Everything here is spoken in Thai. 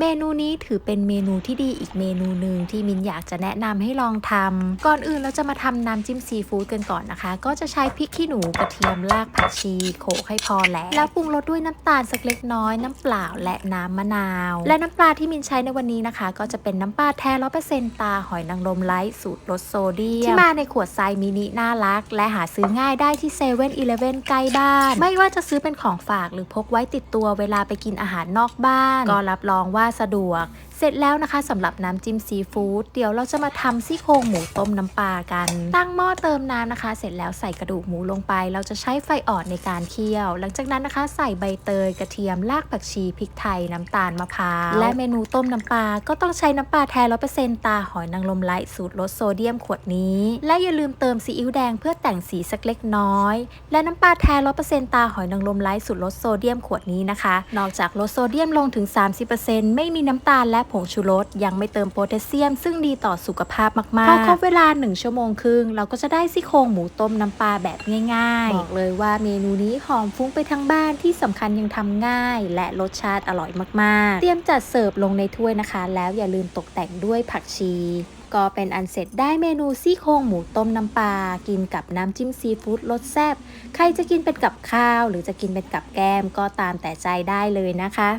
เมนูนี้ถือเป็นเมนูที่ดีอีกเมนูหนึ่งที่มินอยากจะแนะนำให้ลองทำก่อนอื่นเราจะมาทำน้ำจิ้มซีฟู้ดกันก่อนนะคะ ก็จะใช้พริกขี้หนูกระเทียมรากผักชีโขลกให้พอแล้ว แล้วปรุงรสด้วยน้ำตาลสักเล็กน้อย น้ำเปล่าและน้ำมะนาว และน้ำปลาที่มินใช้ในวันนี้นะคะ ก็จะเป็นน้ำปลาแท้ร้อเปอร์เซ็นต์ตาหอยนางรมไร้สูตรลดโซเดียมที่มาในขวดไซมินิน่ารัก และหาซื้อง่ายได้ที่เซเว่นอีเลฟเว่นใกล้บ้าน ไม่ว่าจะซื้อเป็นของฝากหรือพกไว้ติดตัวเวลาไปกินอาหารนอกบ้าน ก็รับรองว่าสะดวก เสร็จแล้วนะคะสำหรับน้ำจิ้มซีฟู้ดเดี๋ยวเราจะมาทำซี่โครงหมูต้มน้ำปลากัน ตั้งหม้อเติมน้ำนะคะ เสร็จแล้วใส่กระดูกหมูลงไป เราจะใช้ไฟอ่อนในการเคี่ยว หลังจากนั้นนะคะ ใส่ใบเตยกระเทียมรากผักชีพริกไทยน้ำตาลมะพร้าวและเมนูต้มน้ำปลาก็ต้องใช้น้ำปลาแท้ร้อยเปอร์เซ็นต์ตาหอยนางรมไร้สูตรลดโซเดียมขวดนี้ และอย่าลืมเติมซีอิ๊วแดงเพื่อแต่งสีสักเล็กน้อย และน้ำปลาแท้ร้อยเปอร์เซ็นต์ตาหอยนางรมไร้สูตรลดโซเดียมขวดนี้นะคะ นอกจากลดโซเดียมลงถึง 30%ไม่มีน้ำตาลและผงชูรส ยังไม่เติมโพแทสเซียม ซึ่งดีต่อสุขภาพมากๆพอครบเวลา 1 ชั่วโมงครึ่ง เราก็จะได้ซี่โครงหมูต้มน้ำปลาแบบง่ายๆ บอกเลยว่าเมนูนี้หอมฟุ้งไปทั้งบ้านที่สำคัญยังทำง่าย และรสชาติอร่อยมากๆ เตรียมจัดเสิร์ฟลงในถ้วยนะคะ แล้วอย่าลืมตกแต่งด้วยผักชีก็เป็นอันเสร็จได้เมนูซี่โครงหมูต้มน้ำปลา กินกับน้ำจิ้มซีฟู้ดรสแซ่บ ใครจะกินเป็นกับข้าว หรือจะกินเป็นกับแก้มก็ตามแต่ใจได้เลยนะคะ